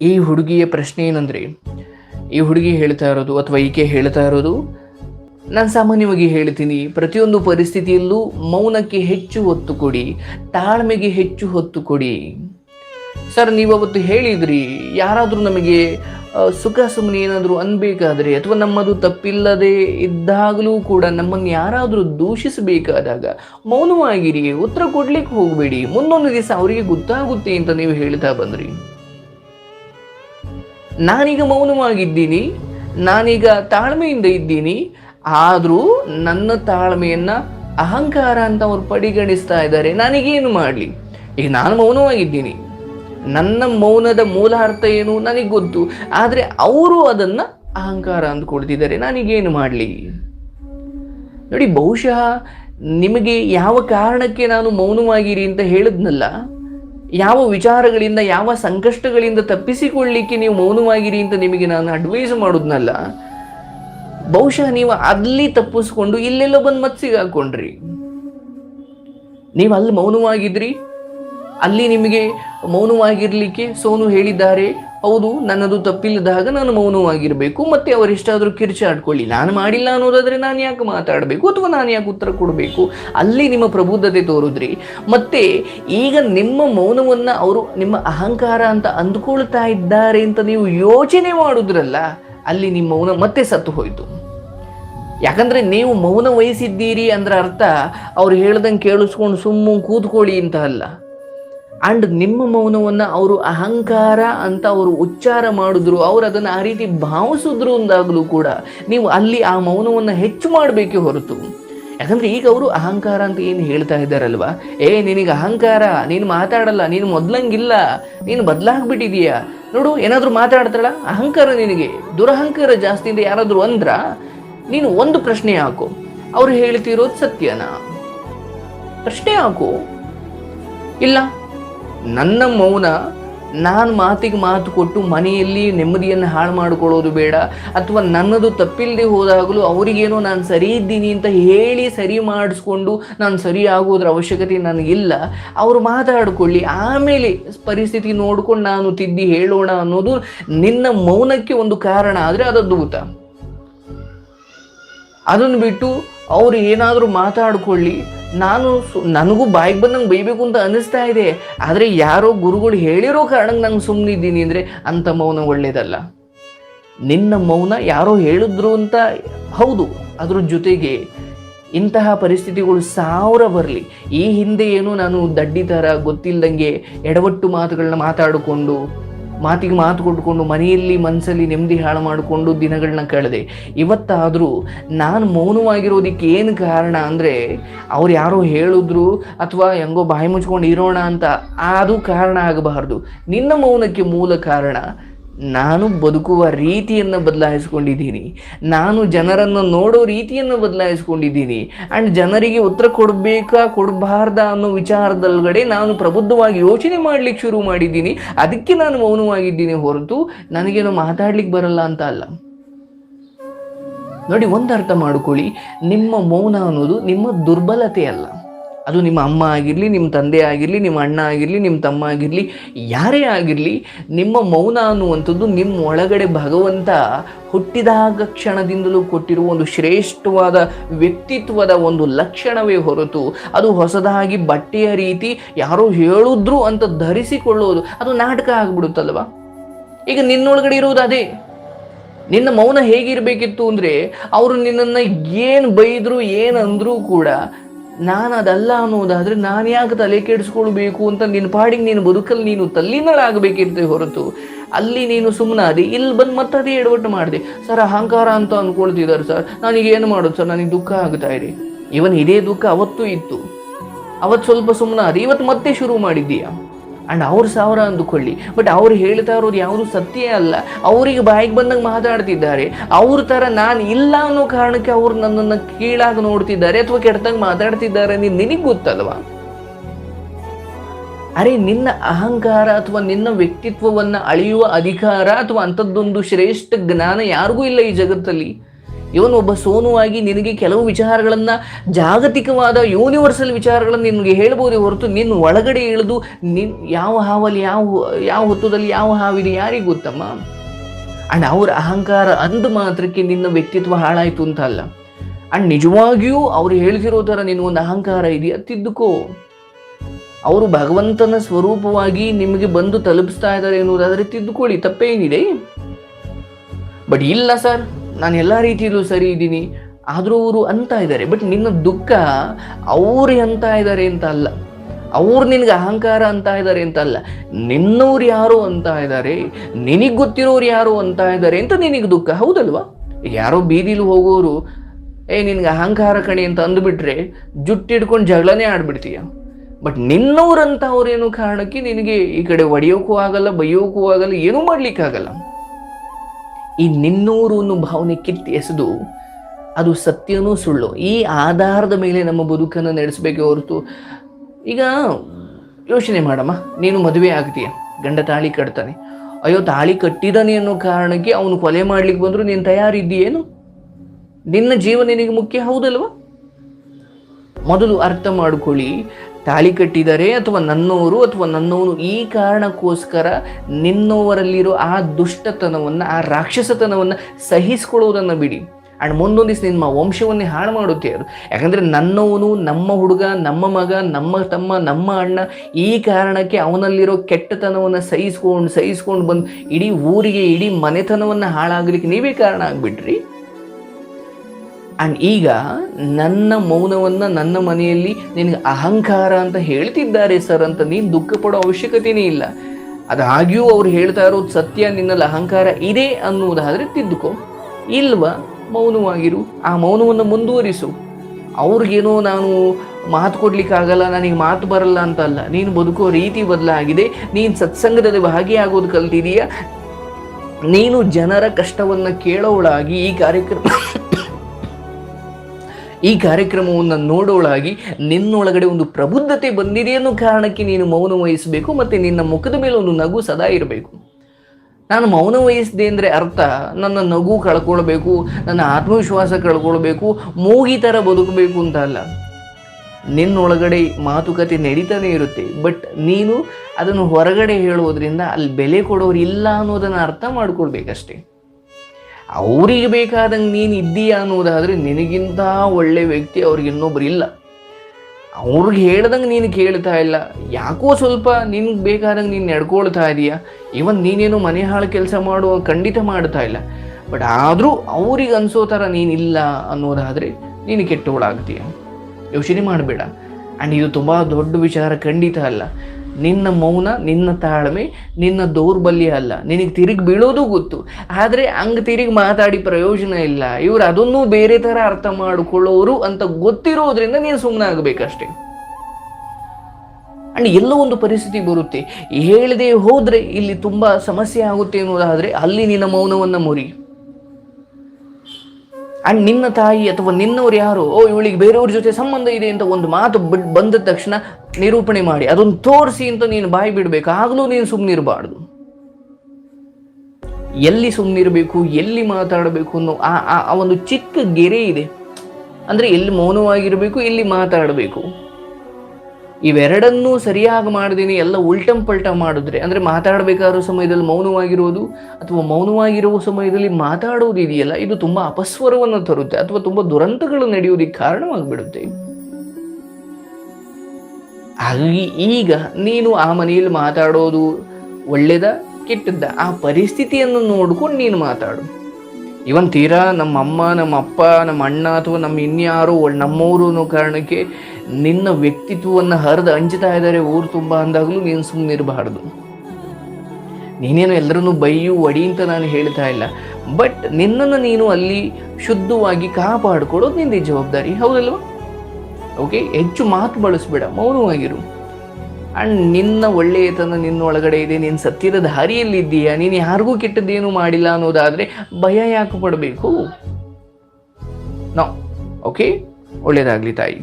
ಈ ಹುಡುಗಿಯ ಪ್ರಶ್ನೆ ಏನಂದ್ರೆ, ಈ ಹುಡುಗಿ ಹೇಳ್ತಾ ಇರೋದು ಅಥವಾ ಈಕೆ ಹೇಳ್ತಾ ಇರೋದು, ನಾನು ಸಾಮಾನ್ಯವಾಗಿ ಹೇಳ್ತೀನಿ, ಪ್ರತಿಯೊಂದು ಪರಿಸ್ಥಿತಿಯಲ್ಲೂ ಮೌನಕ್ಕೆ ಹೆಚ್ಚು ಒತ್ತು ಕೊಡಿ, ತಾಳ್ಮೆಗೆ ಹೆಚ್ಚು ಹೊತ್ತು ಕೊಡಿ. ಸರ್, ನೀವು ಅವತ್ತು ಹೇಳಿದ್ರಿ, ಯಾರಾದರೂ ನಮಗೆ ಸುಖ ಸುಮ್ಮನೆ ಏನಾದರೂ ಅನ್ಬೇಕಾದ್ರೆ ಅಥವಾ ನಮ್ಮದು ತಪ್ಪಿಲ್ಲದೆ ಇದ್ದಾಗಲೂ ಕೂಡ ನಮ್ಮನ್ನು ಯಾರಾದರೂ ದೂಷಿಸಬೇಕಾದಾಗ ಮೌನವಾಗಿರಿ, ಉತ್ತರ ಕೊಡ್ಲಿಕ್ಕೆ ಹೋಗಬೇಡಿ, ಮುಂದೊಂದು ದಿವಸ ಅವರಿಗೆ ಗೊತ್ತಾಗುತ್ತೆ ಅಂತ ನೀವು ಹೇಳ್ತಾ ಬಂದ್ರಿ. ನಾನೀಗ ಮೌನವಾಗಿದ್ದೀನಿ, ನಾನೀಗ ತಾಳ್ಮೆಯಿಂದ ಇದ್ದೀನಿ, ಆದರೂ ನನ್ನ ತಾಳ್ಮೆಯನ್ನು ಅಹಂಕಾರ ಅಂತ ಅವ್ರು ಪರಿಗಣಿಸ್ತಾ ಇದ್ದಾರೆ, ನಾನೀಗೇನು ಮಾಡಲಿ? ಈಗ ನಾನು ಮೌನವಾಗಿದ್ದೀನಿ. ನನ್ನ ಮೌನದ ಮೂಲ ಅರ್ಥ ಏನು? ನನಗೆ ಗೊತ್ತು. ಆದರೆ ಅವರು ಅದನ್ನ ಅಹಂಕಾರ ಅಂದ್ಕೊಳ್ತಿದ್ದಾರೆ ನಾನೀಗೇನು ಮಾಡಲಿ? ನೋಡಿ, ಬಹುಶಃ ನಿಮಗೆ ಯಾವ ಕಾರಣಕ್ಕೆ ನಾನು ಮೌನವಾಗಿರಿ ಅಂತ ಹೇಳಿದ್ನಲ್ಲ ಯಾವ ವಿಚಾರಗಳಿಂದ, ಯಾವ ಸಂಕಷ್ಟಗಳಿಂದ ತಪ್ಪಿಸಿಕೊಳ್ಳಿಕ್ಕೆ ನೀವು ಮೌನವಾಗಿರಿ ಅಂತ ನಿಮಗೆ ನಾನು ಅಡ್ವೈಸ್ ಮಾಡೋದ್ನಲ್ಲ, ಬಹುಶಃ ನೀವು ಅಲ್ಲಿ ತಪ್ಪಿಸ್ಕೊಂಡು ಇಲ್ಲೆಲ್ಲ ಬಂದು ಮತ್ತೆ ಸಿಗಾಕೊಂಡ್ರಿ. ನೀವು ಅಲ್ಲಿ ಮೌನವಾಗಿದ್ರಿ, ಅಲ್ಲಿ ನಿಮಗೆ ಮೌನವಾಗಿರ್ಲಿಕ್ಕೆ ಸೋನು ಹೇಳಿದ್ದಾರೆ ಹೌದು, ನನ್ನದು ತಪ್ಪಿಲ್ಲದಾಗ ನಾನು ಮೌನವಾಗಿರಬೇಕು, ಮತ್ತೆ ಅವರಿಷ್ಟಾದರೂ ಕಿರ್ಚಾಡ್ಕೊಳ್ಳಿ. ನಾನು ಮಾಡಿಲ್ಲ ಅನ್ನೋದಾದರೆ ನಾನು ಯಾಕೆ ಮಾತಾಡಬೇಕು ಅಥವಾ ನಾನು ಯಾಕೆ ಉತ್ತರ ಕೊಡಬೇಕು? ಅಲ್ಲಿ ನಿಮ್ಮ ಪ್ರಬುದ್ಧತೆ ತೋರಿದ್ರಿ. ಮತ್ತೆ ಈಗ ನಿಮ್ಮ ಮೌನವನ್ನ ಅವರು ನಿಮ್ಮ ಅಹಂಕಾರ ಅಂತ ಅಂದ್ಕೊಳ್ತಾ ಇದ್ದಾರೆ ಅಂತ ನೀವು ಯೋಚನೆ ಮಾಡುದ್ರಲ್ಲ, ಅಲ್ಲಿ ನಿಮ್ಮ ಮೌನ ಮತ್ತೆ ಸತ್ತು ಹೋಯಿತು. ಯಾಕಂದ್ರೆ ನೀವು ಮೌನ ವಹಿಸಿದ್ದೀರಿ ಅಂದ್ರೆ ಅರ್ಥ, ಅವ್ರು ಹೇಳ್ದಂಗೆ ಕೇಳಿಸ್ಕೊಂಡು ಸುಮ್ಮ ಕೂತ್ಕೊಳ್ಳಿ ಅಂತ ಅಲ್ಲ. ಅಂಡ್ ನಿಮ್ಮ ಮೌನವನ್ನು ಅವರು ಅಹಂಕಾರ ಅಂತ ಅವರು ಉಚ್ಚಾರ ಮಾಡಿದ್ರು, ಅವ್ರು ಅದನ್ನು ಆ ರೀತಿ ಭಾವಿಸಿದ್ರು ಅಂದಾಗಲೂ ಕೂಡ ನೀವು ಅಲ್ಲಿ ಆ ಮೌನವನ್ನು ಹೆಚ್ಚು ಮಾಡಬೇಕೇ ಹೊರತು. ಯಾಕಂದ್ರೆ ಈಗ ಅವರು ಅಹಂಕಾರ ಅಂತ ಏನು ಹೇಳ್ತಾ ಇದ್ದಾರಲ್ವಾ? ಏ, ನಿನಗೆ ಅಹಂಕಾರ, ನೀನು ಮಾತಾಡಲ್ಲ, ನೀನು ಮೊದ್ಲಂಗಿಲ್ಲ, ನೀನು ಬದಲಾಗ್ಬಿಟ್ಟಿದೀಯಾ. ನೋಡು, ಏನಾದರೂ ಮಾತಾಡ್ತಾಳ ಅಹಂಕಾರ ನಿನಗೆ, ದುರಹಂಕಾರ ಜಾಸ್ತಿಯಿಂದ ಯಾರಾದರೂ ಅಂದ್ರ ನೀನು ಒಂದು ಪ್ರಶ್ನೆ ಹಾಕು. ಅವ್ರು ಹೇಳ್ತಿರೋದು ಸತ್ಯನಾ? ಪ್ರಶ್ನೆ ಹಾಕು. ಇಲ್ಲ ನನ್ನ ಮೌನ ನಾನು ಮಾತಿಗೆ ಮಾತು ಕೊಟ್ಟು ಮನೆಯಲ್ಲಿ ನೆಮ್ಮದಿಯನ್ನು ಹಾಳು ಮಾಡಿಕೊಳ್ಳೋದು ಬೇಡ ಅಥವಾ ನನ್ನದು ತಪ್ಪಿಲ್ಲದೆ ಹೋದಾಗಲೂ ಅವರಿಗೇನೋ ನಾನು ಸರಿ ಇದ್ದೀನಿ ಅಂತ ಹೇಳಿ ಸರಿ ಮಾಡಿಸ್ಕೊಂಡು ನಾನು ಸರಿ ಆಗೋದ್ರ ಅವಶ್ಯಕತೆ ನನಗಿಲ್ಲ. ಅವರು ಮಾತಾಡಿಕೊಳ್ಳಿ, ಆಮೇಲೆ ಪರಿಸ್ಥಿತಿ ನೋಡ್ಕೊಂಡು ನಾನು ತಿದ್ದಿ ಹೇಳೋಣ ಅನ್ನೋದು ನಿನ್ನ ಮೌನಕ್ಕೆ ಒಂದು ಕಾರಣ ಆದರೆ ಅದು ಅದ್ಭುತ. ಅದನ್ನು ಬಿಟ್ಟು ಅವರು ಏನಾದರೂ ಮಾತಾಡ್ಕೊಳ್ಳಿ ನಾನು ನನಗೂ ಬಾಯಿಗೆ ಬಂದಂಗೆ ಬೈಬೇಕು ಅಂತ ಅನ್ನಿಸ್ತಾ ಇದೆ. ಆದರೆ ಯಾರೋ ಗುರುಗಳು ಹೇಳಿರೋ ಕಾರಣಕ್ಕೆ ನಂಗೆ ಸುಮ್ಮನಿದ್ದೀನಿ ಅಂದರೆ ಅಂಥ ಮೌನ ಒಳ್ಳೇದಲ್ಲ. ನಿನ್ನ ಮೌನ ಯಾರೋ ಹೇಳಿದ್ರು ಅಂತ ಹೌದು, ಅದ್ರ ಜೊತೆಗೆ ಇಂತಹ ಪರಿಸ್ಥಿತಿಗಳು ಸಾವಿರ ಬರಲಿ. ಈ ಹಿಂದೆ ಏನು ನಾನು ದಡ್ಡಿ ಥರ ಗೊತ್ತಿಲ್ಲದಂಗೆ ಎಡವಟ್ಟು ಮಾತುಗಳನ್ನ ಮಾತಾಡಿಕೊಂಡು ಮಾತಿಗೆ ಮಾತು ಕೊಟ್ಕೊಂಡು ಮನೆಯಲ್ಲಿ ಮನಸ್ಸಲ್ಲಿ ನೆಮ್ಮದಿ ಹಾಳು ಮಾಡಿಕೊಂಡು ದಿನಗಳನ್ನ ಕಳೆದೆ. ಇವತ್ತಾದರೂ ನಾನು ಮೌನವಾಗಿರೋದಕ್ಕೆ ಏನು ಕಾರಣ ಅಂದರೆ, ಅವ್ರು ಯಾರೋ ಹೇಳಿದ್ರು ಅಥವಾ ಹೆಂಗೋ ಬಾಯಿ ಮುಚ್ಕೊಂಡು ಇರೋಣ ಅಂತ, ಅದು ಕಾರಣ ಆಗಬಾರ್ದು. ನಿನ್ನ ಮೌನಕ್ಕೆ ಮೂಲ ಕಾರಣ ನಾನು ಬದುಕುವ ರೀತಿಯನ್ನು ಬದಲಾಯಿಸ್ಕೊಂಡಿದ್ದೀನಿ. ನಾನು ಜನರನ್ನು ನೋಡೋ ರೀತಿಯನ್ನು ಬದಲಾಯಿಸ್ಕೊಂಡಿದ್ದೀನಿ. ಆ್ಯಂಡ್ ಜನರಿಗೆ ಉತ್ತರ ಕೊಡಬೇಕಾ, ಕೊಡಬಾರ್ದಾ ಅನ್ನೋ ವಿಚಾರದೊಳಗಡೆ ನಾನು ಪ್ರಬುದ್ಧವಾಗಿ ಯೋಚನೆ ಮಾಡ್ಲಿಕ್ಕೆ ಶುರು ಮಾಡಿದ್ದೀನಿ. ಅದಕ್ಕೆ ನಾನು ಮೌನವಾಗಿದ್ದೀನಿ ಹೊರತು ನನಗೇನು ಮಾತಾಡ್ಲಿಕ್ಕೆ ಬರಲ್ಲ ಅಂತ ಅಲ್ಲ. ನೋಡಿ, ಒಂದು ಅರ್ಥ ಮಾಡ್ಕೊಳ್ಳಿ. ನಿಮ್ಮ ಮೌನ ಅನ್ನೋದು ನಿಮ್ಮ ದುರ್ಬಲತೆ ಅಲ್ಲ. ಅದು ನಿಮ್ಮ ಅಮ್ಮ ಆಗಿರಲಿ, ನಿಮ್ಮ ತಂದೆ ಆಗಿರಲಿ, ನಿಮ್ಮ ಅಣ್ಣ ಆಗಿರಲಿ, ನಿಮ್ಮ ತಮ್ಮ ಆಗಿರಲಿ, ಯಾರೇ ಆಗಿರಲಿ, ನಿಮ್ಮ ಮೌನ ಅನ್ನುವಂಥದ್ದು ನಿಮ್ಮ ಒಳಗಡೆ ಭಗವಂತ ಹುಟ್ಟಿದಾಗ ಕ್ಷಣದಿಂದಲೂ ಕೊಟ್ಟಿರುವ ಒಂದು ಶ್ರೇಷ್ಠವಾದ ವ್ಯಕ್ತಿತ್ವದ ಒಂದು ಲಕ್ಷಣವೇ ಹೊರತು ಅದು ಹೊಸದಾಗಿ ಬಟ್ಟೆಯ ರೀತಿ ಯಾರೋ ಹೇಳಿದ್ರು ಅಂತ ಧರಿಸಿಕೊಳ್ಳೋದು, ಅದು ನಾಟಕ ಆಗ್ಬಿಡುತ್ತಲ್ವಾ? ಈಗ ನಿನ್ನೊಳಗಡೆ ಇರುವುದು ಅದೇ. ನಿನ್ನ ಮೌನ ಹೇಗಿರಬೇಕಿತ್ತು ಅಂದರೆ, ಅವರು ನಿನ್ನನ್ನು ಏನು ಬೈದರು, ಏನು ಅಂದರೂ ಕೂಡ ನಾನು ಅದಲ್ಲ ಅನ್ನೋದಾದರೆ ನಾನು ಯಾಕೆ ತಲೆ ಕೆಡಿಸ್ಕೊಳ್ಬೇಕು ಅಂತ ನಿನ್ನ ಪಾಡಿಗೆ ನೀನು ಬದುಕಲ್ಲಿ ನೀನು ತಲ್ಲಿನಳಾಗಬೇಕಿರ್ತೀವಿ ಹೊರತು. ಅಲ್ಲಿ ನೀನು ಸುಮ್ಮನಾದಿ ಇಲ್ಲಿ ಬಂದು ಮತ್ತೆ ಅದೇ ಎಡವಟ್ಟು ಮಾಡಿದೆ. ಸರ್, ಅಹಂಕಾರ ಅಂತ ಅಂದ್ಕೊಳ್ತಿದ್ದಾರೆ ಸರ್. ನನಗೆ ಏನು ಮಾಡೋದು ಸರ್? ನನಗೆ ದುಃಖ ಆಗ್ತಾ ಇದೆ. ಇವನ್ ಇದೇ ದುಃಖ ಅವತ್ತೂ ಇತ್ತು. ಅವತ್ತು ಸ್ವಲ್ಪ ಸುಮ್ಮನಾದಿ ಇವತ್ತು ಮತ್ತೆ ಶುರು ಮಾಡಿದ್ದೀಯಾ? ಆ್ಯಂಡ್ ಅವ್ರ ಸಾವಿರ ಅಂದುಕೊಳ್ಳಿ. ಬಟ್ ಅವ್ರು ಹೇಳ್ತಾ ಇರೋದು ಯಾವುದು ಸತ್ಯ ಅಲ್ಲ. ಅವರಿಗೆ ಬಾಯಿಗೆ ಬಂದಂಗೆ ಮಾತಾಡ್ತಿದ್ದಾರೆ. ಅವ್ರ ಥರ ನಾನು ಇಲ್ಲ ಅನ್ನೋ ಕಾರಣಕ್ಕೆ ಅವ್ರು ನನ್ನನ್ನು ಕೀಳಾಗಿ ನೋಡ್ತಿದ್ದಾರೆ ಅಥವಾ ಕೆಟ್ಟದಾಗ ಮಾತಾಡ್ತಿದ್ದಾರೆ ನೀನು ನಿನಗೆ ಗೊತ್ತಲ್ವಾ? ಅರೆ, ನಿನ್ನ ಅಹಂಕಾರ ಅಥವಾ ನಿನ್ನ ವ್ಯಕ್ತಿತ್ವವನ್ನು ಅಳೆಯುವ ಅಧಿಕಾರ ಅಥವಾ ಅಂಥದ್ದೊಂದು ಶ್ರೇಷ್ಠ ಜ್ಞಾನ ಯಾರಿಗೂ ಇಲ್ಲ ಈ ಜಗತ್ತಲ್ಲಿ. ಇವನು ಒಬ್ಬ ಸೋನುವಾಗಿ ನಿನಗೆ ಕೆಲವು ವಿಚಾರಗಳನ್ನ, ಜಾಗತಿಕವಾದ ಯೂನಿವರ್ಸಲ್ ವಿಚಾರಗಳನ್ನು ನಿನಗೆ ಹೇಳ್ಬೋದೇ ಹೊರತು ನಿನ್ನ ಒಳಗಡೆ ಇಳಿದು ನಿನ್ ಯಾವ ಹಾವಲ್ಲಿ, ಯಾವ ಯಾವ ಹೊತ್ತದಲ್ಲಿ ಯಾವ ಹಾವಿದೆ ಯಾರಿಗೆ ಗೊತ್ತಮ್ಮ? ಅಂಡ್ ಅವ್ರ ಅಹಂಕಾರ ಅಂದು ಮಾತ್ರಕ್ಕೆ ನಿನ್ನ ವ್ಯಕ್ತಿತ್ವ ಹಾಳಾಯ್ತು ಅಂತ ಅಲ್ಲ. ಅಂಡ್ ನಿಜವಾಗಿಯೂ ಅವ್ರು ಹೇಳ್ತಿರೋ ಥರ ಒಂದು ಅಹಂಕಾರ ಇದೆಯಾ? ತಿದ್ದುಕೋ. ಅವರು ಭಗವಂತನ ಸ್ವರೂಪವಾಗಿ ನಿಮಗೆ ಬಂದು ತಲುಪಿಸ್ತಾ ಇದ್ದಾರೆ ಎನ್ನುವುದಾದರೆ ತಿದ್ದುಕೊಳ್ಳಿ, ತಪ್ಪೇನಿದೆ? ಬಟ್ ಇಲ್ಲ ಸರ್ ನಾನು ಎಲ್ಲ ರೀತಿಯಲ್ಲೂ ಸರಿ ಇದ್ದೀನಿ, ಆದರೂ ಅವರು ಅಂತ ಇದ್ದಾರೆ. ಬಟ್ ನಿನ್ನ ದುಃಖ ಅವ್ರು ಅಂತ ಇದ್ದಾರೆ ಅಂತ ಅಲ್ಲ. ಅವ್ರು ನಿನಗೆ ಅಹಂಕಾರ ಅಂತ ಇದ್ದಾರೆ ಅಂತ ಅಲ್ಲ. ನಿನ್ನವ್ರು ಯಾರು ಅಂತ ಇದ್ದಾರೆ, ನಿನಗೆ ಗೊತ್ತಿರೋರು ಯಾರು ಅಂತ ಇದ್ದಾರೆ ಅಂತ ನಿನಗೆ ದುಃಖ, ಹೌದಲ್ವಾ? ಯಾರೋ ಬೀದಿಲಿ ಹೋಗೋರು, ಏ, ನಿನಗೆ ಅಹಂಕಾರ ಕಣಿ ಅಂತ ಅಂದುಬಿಟ್ರೆ ಜುಟ್ಟಿಡ್ಕೊಂಡು ಜಗಳನೇ ಆಡ್ಬಿಡ್ತೀಯ. ಬಟ್ ನಿನ್ನವ್ರಂತ ಅವ್ರೇನು ಕಾರಣಕ್ಕೆ ನಿನಗೆ ಈ ಕಡೆ ಒಡೆಯೋಕ್ಕೂ ಆಗಲ್ಲ, ಬೈಯೋಕ್ಕೂ ಆಗಲ್ಲ, ಏನೂ ಮಾಡ್ಲಿಕ್ಕಾಗಲ್ಲ? ಈ ನಿನ್ನೂರು ಅನ್ನೋ ಭಾವನೆ ಕಿತ್ತು ಎಸೆದು, ಅದು ಸತ್ಯನೂ ಸುಳ್ಳು. ಈ ಆಧಾರದ ಮೇಲೆ ನಮ್ಮ ಬದುಕನ್ನು ನಡೆಸಬೇಕು ಹೊರತು, ಈಗ ಯೋಚನೆ ಮಾಡಮ್ಮ, ನೀನು ಮದುವೆ ಆಗ್ತೀಯ, ಗಂಡ ತಾಳಿ ಕಟ್ತಾನೆ. ಅಯ್ಯೋ, ತಾಳಿ ಕಟ್ಟಿದಾನೆ ಅನ್ನೋ ಕಾರಣಕ್ಕೆ ಅವನು ಕೊಲೆ ಮಾಡ್ಲಿಕ್ಕೆ ಬಂದರೂ ನೀನು ತಯಾರಿದ್ದೀಯೇನು? ನಿನ್ನ ಜೀವ ನಿನಗೆ ಮುಖ್ಯ, ಹೌದಲ್ವ? ಮೊದಲು ಅರ್ಥ ಮಾಡ್ಕೊಳ್ಳಿ ತಾಳಿ ಕಟ್ಟಿದ್ದಾರೆ ಅಥವಾ ನನ್ನವರು ಅಥವಾ ನನ್ನವನು ಈ ಕಾರಣಕ್ಕೋಸ್ಕರ ನಿನ್ನವರಲ್ಲಿರೋ ಆ ದುಷ್ಟತನವನ್ನು, ಆ ರಾಕ್ಷಸತನವನ್ನು ಸಹಿಸ್ಕೊಳ್ಳೋದನ್ನು ಬಿಡಿ. ಆ್ಯಂಡ್ ಮುಂದೊಂದು ದಿವಸ ನಿಮ್ಮ ವಂಶವನ್ನೇ ಹಾಳು ಮಾಡುತ್ತೆ ಅದು. ಯಾಕಂದರೆ ನನ್ನವನು, ನಮ್ಮ ಹುಡುಗ, ನಮ್ಮ ಮಗ, ನಮ್ಮ ತಮ್ಮ, ನಮ್ಮ ಅಣ್ಣ ಈ ಕಾರಣಕ್ಕೆ ಅವನಲ್ಲಿರೋ ಕೆಟ್ಟತನವನ್ನು ಸಹಿಸ್ಕೊಂಡು ಸಹಿಸ್ಕೊಂಡು ಬಂದು ಇಡೀ ಊರಿಗೆ, ಇಡೀ ಮನೆತನವನ್ನು ಹಾಳಾಗಲಿಕ್ಕೆ ನೀವೇ ಕಾರಣ ಆಗಿಬಿಟ್ರಿ. ಆ್ಯಂಡ್ ಈಗ ನನ್ನ ಮೌನವನ್ನು ನನ್ನ ಮನೆಯಲ್ಲಿ ನಿನಗೆ ಅಹಂಕಾರ ಅಂತ ಹೇಳ್ತಿದ್ದಾರೆ ಸರ್ ಅಂತ ನೀನು ದುಃಖ ಪಡೋ ಅವಶ್ಯಕತೆಯೇ ಇಲ್ಲ. ಅದಾಗ್ಯೂ ಅವ್ರು ಹೇಳ್ತಾ ಇರೋದು ಸತ್ಯ, ನಿನ್ನಲ್ಲಿ ಅಹಂಕಾರ ಇದೆ ಅನ್ನುವುದಾದರೆ ತಿದ್ದುಕೋ. ಇಲ್ವ? ಮೌನವಾಗಿರು. ಆ ಮೌನವನ್ನು ಮುಂದುವರಿಸು. ಅವ್ರಿಗೇನೋ ನಾನು ಮಾತು ಕೊಡ್ಲಿಕ್ಕಾಗಲ್ಲ, ನನಗೆ ಮಾತು ಬರಲ್ಲ ಅಂತ ಅಲ್ಲ. ನೀನು ಬದುಕೋ ರೀತಿ ಬದಲಾಗಿದೆ. ನೀನು ಸತ್ಸಂಗದಲ್ಲಿ ಭಾಗಿಯಾಗೋದು ಕಲ್ತಿದೀಯ. ನೀನು ಜನರ ಕಷ್ಟವನ್ನು ಕೇಳೋಳಾಗಿ ಈ ಕಾರ್ಯಕ್ರಮ ಈ ಕಾರ್ಯಕ್ರಮವನ್ನು ನೋಡೋಳಾಗಿ ನಿನ್ನೊಳಗಡೆ ಒಂದು ಪ್ರಬುದ್ಧತೆ ಬಂದಿದೆ ಅನ್ನೋ ಕಾರಣಕ್ಕೆ ನೀನು ಮೌನ ವಹಿಸಬೇಕು ಮತ್ತು ನಿನ್ನ ಮುಖದ ಮೇಲೆ ಒಂದು ನಗು ಸದಾ ಇರಬೇಕು. ನಾನು ಮೌನ ವಹಿಸಿದೆ ಅಂದರೆ ಅರ್ಥ. ನನ್ನ ನಗು ಕಳ್ಕೊಳ್ಬೇಕು, ನನ್ನ ಆತ್ಮವಿಶ್ವಾಸ ಕಳ್ಕೊಳ್ಬೇಕು, ಮೂಗಿ ಥರ ಬದುಕಬೇಕು ಅಂತ ಅಲ್ಲ. ನಿನ್ನೊಳಗಡೆ ಮಾತುಕತೆ ನಡೀತಾನೆ ಇರುತ್ತೆ. ಬಟ್ ನೀನು ಅದನ್ನು ಹೊರಗಡೆ ಹೇಳೋದ್ರಿಂದ ಅಲ್ಲಿ ಬೆಲೆ ಕೊಡೋರು ಇಲ್ಲ ಅನ್ನೋದನ್ನು ಅರ್ಥ ಮಾಡ್ಕೊಳ್ಬೇಕಷ್ಟೇ. ಅವರಿಗೆ ಬೇಕಾದಂಗೆ ನೀನು ಇದ್ದೀಯಾ ಅನ್ನೋದಾದರೆ ನಿನಗಿಂತ ಒಳ್ಳೆ ವ್ಯಕ್ತಿ ಅವ್ರಿಗೆ ಇನ್ನೊಬ್ರು ಇಲ್ಲ. ಅವ್ರಿಗೆ ಹೇಳ್ದಂಗೆ ನೀನು ಕೇಳ್ತಾ ಇಲ್ಲ. ಯಾಕೋ ಸ್ವಲ್ಪ ನಿನ್ಗೆ ಬೇಕಾದಂಗೆ ನೀನು ನಡ್ಕೊಳ್ತಾ ಇದೀಯಾ. ಇವನ್ ನೀನೇನು ಮನೆ ಹಾಳು ಕೆಲಸ ಮಾಡುವ ಖಂಡಿತ ಮಾಡ್ತಾ ಇಲ್ಲ. ಬಟ್ ಆದರೂ ಅವ್ರಿಗೆ ಅನ್ಸೋ ಥರ ನೀನಿಲ್ಲ ಅನ್ನೋದಾದರೆ ನೀನು ಕೆಟ್ಟವಳಾಗ್ತೀಯ ಯೋಚನೆ ಮಾಡಬೇಡ. ಆ್ಯಂಡ್ ಇದು ತುಂಬ ದೊಡ್ಡ ವಿಚಾರ, ಖಂಡಿತ ಅಲ್ಲ. ನಿನ್ನ ಮೌನ, ನಿನ್ನ ತಾಳ್ಮೆ, ನಿನ್ನ ದೌರ್ಬಲ್ಯ ಅಲ್ಲ. ನಿನಗೆ ತಿರುಗಿ ಬೀಳೋದು ಗೊತ್ತು. ಆದರೆ ಹಂಗೆ ತಿರುಗಿ ಮಾತಾಡಿ ಪ್ರಯೋಜನ ಇಲ್ಲ. ಇವ್ರು ಅದನ್ನು ಬೇರೆ ಥರ ಅರ್ಥ ಮಾಡಿಕೊಳ್ಳೋರು ಅಂತ ಗೊತ್ತಿರೋದ್ರಿಂದ ನೀನು ಸುಮ್ಮನೆ ಆಗಬೇಕಷ್ಟೇ. ಅಂಡ್ ಎಲ್ಲೋ ಒಂದು ಪರಿಸ್ಥಿತಿ ಬರುತ್ತೆ. ಹೇಳದೆ ಹೋದರೆ ಇಲ್ಲಿ ತುಂಬ ಸಮಸ್ಯೆ ಆಗುತ್ತೆ ಅನ್ನೋದಾದರೆ ಅಲ್ಲಿ ನಿನ್ನ ಮೌನವನ್ನು ಮುರಿ. ಅಂಡ್ ನಿನ್ನ ತಾಯಿ ಅಥವಾ ನಿನ್ನವ್ರು ಯಾರು? ಓ, ಇವಳಿಗೆ ಬೇರೆಯವ್ರ ಜೊತೆ ಸಂಬಂಧ ಇದೆ ಅಂತ ಒಂದು ಮಾತು ಬಂದ ತಕ್ಷಣ ನಿರೂಪಣೆ ಮಾಡಿ. ಅದನ್ನು ತೋರಿಸಿ ಅಂತ ನೀನು ಬಾಯಿ ಬಿಡಬೇಕು. ಆಗಲೂ ನೀನು ಸುಮ್ಮನಿರಬಾರ್ದು ಎಲ್ಲಿ ಸುಮ್ಮನಿರಬೇಕು ಎಲ್ಲಿ ಮಾತಾಡಬೇಕು ಅನ್ನೋ ಆ- ಆ ಒಂದು ಚಿಕ್ಕ ಗೆರೆ ಇದೆ. ಅಂದರೆ ಎಲ್ಲಿ ಮೌನವಾಗಿರಬೇಕು, ಎಲ್ಲಿ ಮಾತಾಡಬೇಕು. ಇವೆರಡನ್ನೂ ಸರಿಯಾಗಿ ಮಾಡಿದೀನಿ, ಎಲ್ಲ ಉಲ್ಟಂ ಪಲ್ಟ ಮಾಡಿದ್ರೆ. ಅಂದರೆ ಮಾತಾಡಬೇಕಾದ ಸಮಯದಲ್ಲಿ ಮೌನವಾಗಿರೋದು ಅಥವಾ ಮೌನವಾಗಿರುವ ಸಮಯದಲ್ಲಿ ಮಾತಾಡೋದು ಇದೆಯಲ್ಲ, ಇದು ತುಂಬ ಅಪಸ್ವರವನ್ನು ತರುತ್ತೆ ಅಥವಾ ತುಂಬ ದುರಂತಗಳು ನಡೆಯೋದಕ್ಕೆ ಕಾರಣವಾಗಿಬಿಡುತ್ತೆ. ಹಾಗಾಗಿ ಈಗ ನೀನು ಆ ಮನೆಯಲ್ಲಿ ಮಾತಾಡೋದು ಒಳ್ಳೆಯದ ಕೆಟ್ಟದ್ದ, ಆ ಪರಿಸ್ಥಿತಿಯನ್ನು ನೋಡ್ಕೊಂಡು ನೀನು ಮಾತಾಡು. ಇವನ್ ತೀರಾ ನಮ್ಮ ಅಮ್ಮ, ನಮ್ಮ ಅಪ್ಪ, ನಮ್ಮ ಅಣ್ಣ ಅಥವಾ ನಮ್ಮ ಇನ್ಯಾರು ನಮ್ಮವರು ಅನ್ನೋ ಕಾರಣಕ್ಕೆ ನಿನ್ನ ವ್ಯಕ್ತಿತ್ವವನ್ನು ಹರಿದು ಹಂಚ್ತಾ ಇದ್ದಾರೆ ಊರು ತುಂಬ ಅಂದಾಗಲೂ ನೀನು ಸುಮ್ಮನಿರಬಾರ್ದು ನೀನೇನು ಎಲ್ಲರನ್ನು ಬೈಯು, ಒಡಿ ಅಂತ ನಾನು ಹೇಳ್ತಾ ಇಲ್ಲ. ಬಟ್ ನಿನ್ನನ್ನು ನೀನು ಅಲ್ಲಿ ಶುದ್ಧವಾಗಿ ಕಾಪಾಡ್ಕೊಳ್ಳೋದು ನಿಂದ ಜವಾಬ್ದಾರಿ. ಹೌದಲ್ವಾ? ಓಕೆ ಹೆಚ್ಚು ಮಾತು ಬಳಸಬೇಡ, ಮೌನವಾಗಿರು. ಆ್ಯಂಡ್ ನಿನ್ನ ಒಳ್ಳೆಯತನ ನಿನ್ನೊಳಗಡೆ ಇದೆ, ನೀನು ಸತ್ಯದ ದಾರಿಯಲ್ಲಿದ್ದೀಯಾ ನೀನು ಯಾರಿಗೂ ಕೆಟ್ಟದ್ದೇನು ಮಾಡಿಲ್ಲ ಅನ್ನೋದಾದರೆ ಭಯ ಯಾಕೆ ಪಡಬೇಕು? ನೋ ಓಕೆ ಒಳ್ಳೆಯದಾಗಲಿ ತಾಯಿ.